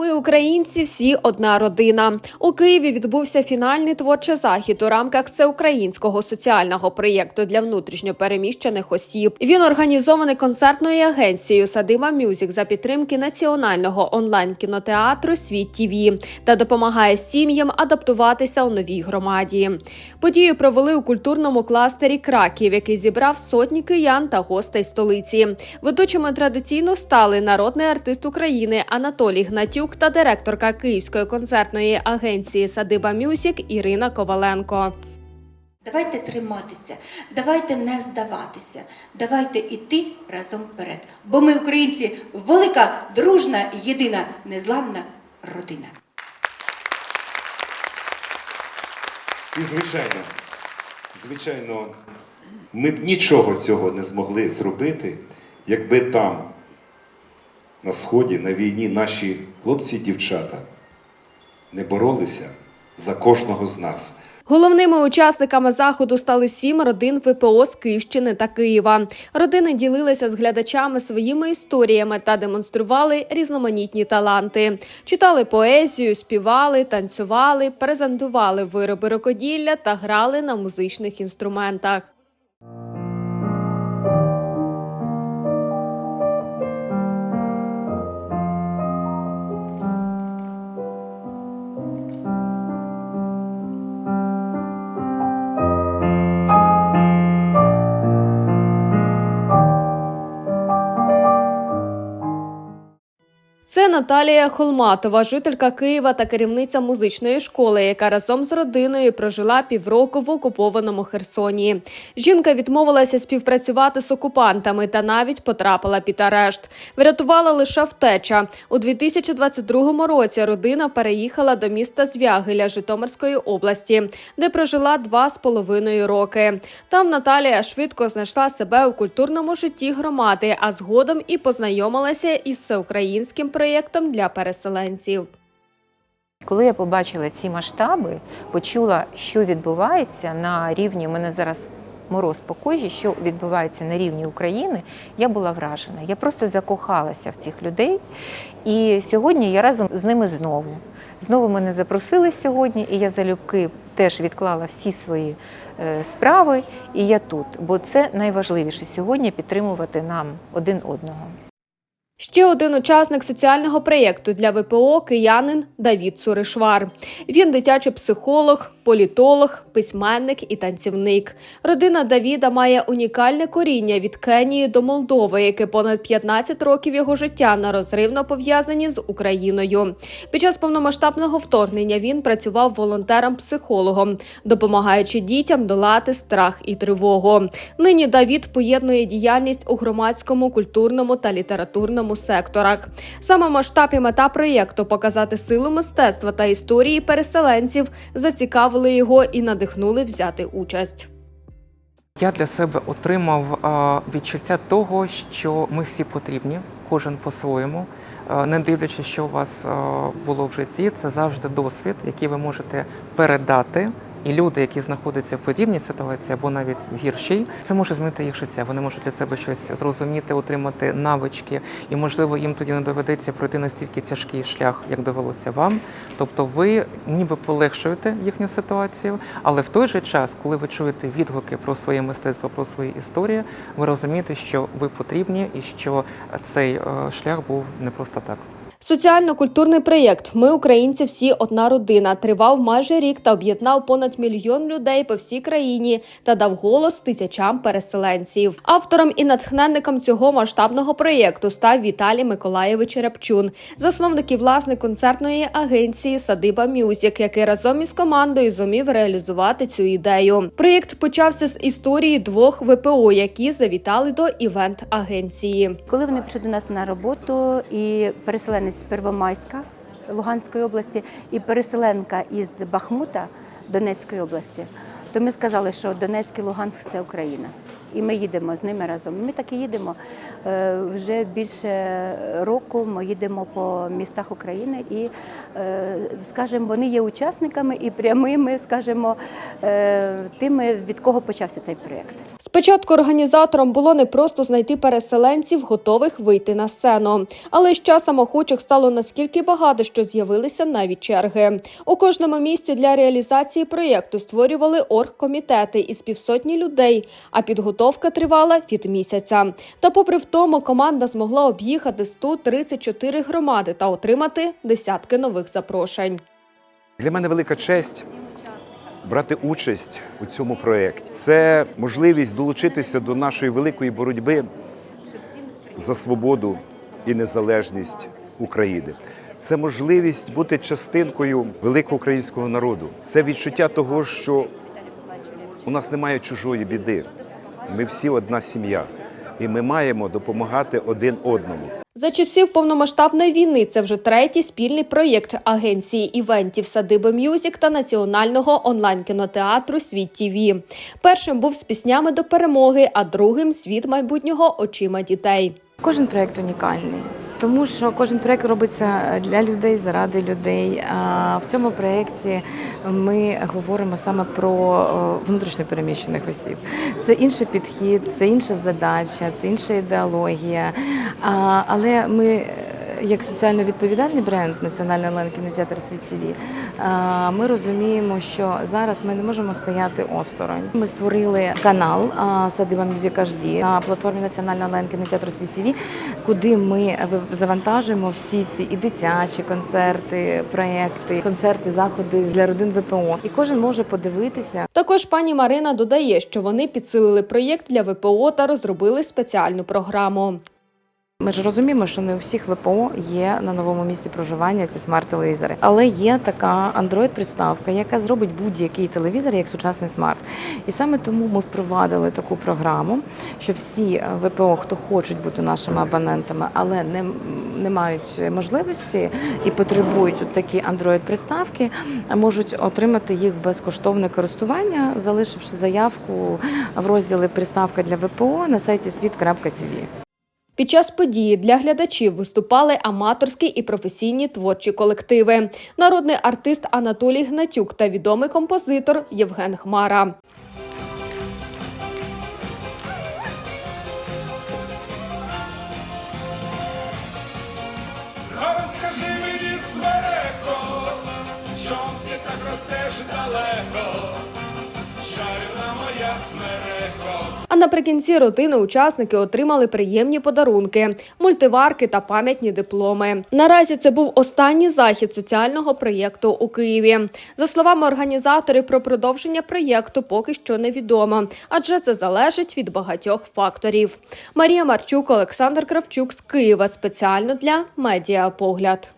Ми, українці, всі одна родина. У Києві відбувся фінальний творчий захід у рамках всеукраїнського соціального проєкту для внутрішньопереміщених осіб. Він організований концертною агенцією Садиба Мюзік за підтримки національного онлайн кінотеатру Світ ТІВІ та допомагає сім'ям адаптуватися у новій громаді. Подію провели у культурному кластері Краків, який зібрав сотні киян та гостей столиці. Ведучими традиційно стали народний артист України Анатолій Гнатюк та директорка Київської концертної агенції Садиба Мюзік Ірина Коваленко. Давайте триматися, давайте не здаватися, давайте йти разом вперед. Бо ми, українці, велика, дружна, єдина, незламна родина. І звичайно, звичайно, ми б нічого цього не змогли зробити, якби там, на сході, на війні, наші хлопці і дівчата не боролися за кожного з нас. Головними учасниками заходу стали сім родин ВПО з Київщини та Києва. Родини ділилися з глядачами своїми історіями та демонстрували різноманітні таланти. Читали поезію, співали, танцювали, презентували вироби рукоділля та грали на музичних інструментах. Наталія Холматова, жителька Києва та керівниця музичної школи, яка разом з родиною прожила півроку в окупованому Херсоні. Жінка відмовилася співпрацювати з окупантами та навіть потрапила під арешт. Врятувала лише втеча. У 2022 році родина переїхала до міста Звягиля Житомирської області, де прожила два з половиною роки. Там Наталія швидко знайшла себе у культурному житті громади, а згодом і познайомилася із всеукраїнським проєктом для переселенців. Коли я побачила ці масштаби, почула, що відбувається на рівні, мене зараз мороз по кожі, що відбувається на рівні України, я була вражена. Я просто закохалася в цих людей. І сьогодні я разом з ними знову. Знову мене запросили сьогодні, і я залюбки теж відклала всі свої е, справи, і я тут. Бо це найважливіше сьогодні підтримувати нам один одного. Ще один учасник соціального проєкту для ВПО киянин Давід Суришвар. Він дитячий психолог, політолог, письменник і танцівник. Родина Давіда має унікальне коріння від Кенії до Молдови, яке понад 15 років його життя нерозривно пов'язані з Україною. Під час повномасштабного вторгнення він працював волонтером-психологом, допомагаючи дітям долати страх і тривогу. Нині Давід поєднує діяльність у громадському, культурному та літературному секторах. Саме масштаб і мета проєкту показати силу мистецтва та історії переселенців зацікавили його і надихнули взяти участь. Я для себе отримав відчуття того, що ми всі потрібні, кожен по-своєму. Не дивлячись, що у вас було в житті, це завжди досвід, який ви можете передати. І люди, які знаходяться в подібній ситуації або навіть в гіршій, це може змінити їх життя. Вони можуть для себе щось зрозуміти, отримати навички, і можливо їм тоді не доведеться пройти настільки тяжкий шлях, як довелося вам. Тобто, ви ніби полегшуєте їхню ситуацію, але в той же час, коли ви чуєте відгуки про своє мистецтво, про свої історії, ви розумієте, що ви потрібні і що цей е, шлях був не просто так. Соціально-культурний проєкт Ми українці всі одна родина тривав майже рік та об'єднав понад мільйон людей по всій країні та дав голос тисячам переселенців. Автором і натхненником цього масштабного проєкту став Віталій Миколаєвич Рябчун, засновник і власник концертної агенції Садиба Мюзік, який разом із командою зумів реалізувати цю ідею. Проєкт почався з історії двох ВПО, які завітали до івент-агенції. Коли вони прийшли до нас на роботу, і переселенець з Первомайська Луганської області, і переселенка із Бахмута Донецької області, то ми сказали, що Донецьк і Луганськ це Україна. І ми їдемо з ними разом. Ми так і їдемо е, вже більше року. Ми їдемо по містах України і, е, скажімо, вони є учасниками і прямими, скажімо, е, тими, від кого почався цей проєкт. Спочатку організаторам було не просто знайти переселенців, готових вийти на сцену, але з часом охочих стало наскільки багато, що з'явилися навіть черги. У кожному місті для реалізації проєкту створювали оргкомітети із півсотні людей, а підготовка тривала від місяця. Та, попри в тому, команда змогла об'їхати 134 громади та отримати десятки нових запрошень. Для мене велика честь брати участь у цьому проєкті. Це можливість долучитися до нашої великої боротьби за свободу і незалежність України. Це можливість бути частинкою великого українського народу. Це відчуття того, що у нас немає чужої біди. Ми всі одна сім'я, і ми маємо допомагати один одному. За часів повномасштабної війни це вже третій спільний проєкт агенції івентів Садиби Мюзік та національного онлайн-кінотеатру Світ ТІВІ. Першим був з піснями до перемоги, а другим світ майбутнього очима дітей. Кожен проєкт унікальний, тому що кожен проєкт робиться для людей, заради людей. А в цьому проєкті ми говоримо саме про е, внутрішньо переміщених осіб. Це інший підхід, це інша задача, це інша ідеологія. Але ми. Як соціально відповідальний бренд Національний онлайн кінотеатр Світ ТВ, ми розуміємо, що зараз ми не можемо стояти осторонь. Ми створили канал а, Садиба Мюзик HD на платформі Національного онлайн кінотеатру Світ ТВ, куди ми завантажуємо всі ці і дитячі концерти, проекти, концерти, заходи для родин ВПО. І кожен може подивитися Також пані Марина додає, що вони підсилили проєкт для ВПО та розробили спеціальну програму. Ми ж розуміємо, що не у всіх ВПО є на новому місці проживання ці смарт-телевізори, але є така Android-приставка, яка зробить будь-який телевізор як сучасний смарт. І саме тому ми впровадили таку програму, що всі ВПО, хто хочуть бути нашими абонентами, але не, не мають можливості і потребують от такі Android-приставки, можуть отримати їх безкоштовне користування, залишивши заявку в розділі Приставка для ВПО на сайті світ.тв. Під час події для глядачів виступали аматорські і професійні творчі колективи. Народний артист Анатолій Гнатюк та відомий композитор Євген Хмара. Розкажи мені смереко, чом ти так ростеш далеко. А наприкінці родини учасники отримали приємні подарунки, мультиварки та пам'ятні дипломи. Наразі це був останній захід соціального проєкту у Києві. За словами організаторів, про продовження проєкту поки що невідомо, адже це залежить від багатьох факторів. Марія Марчук, Олександр Кравчук з Києва спеціально для медіапогляд.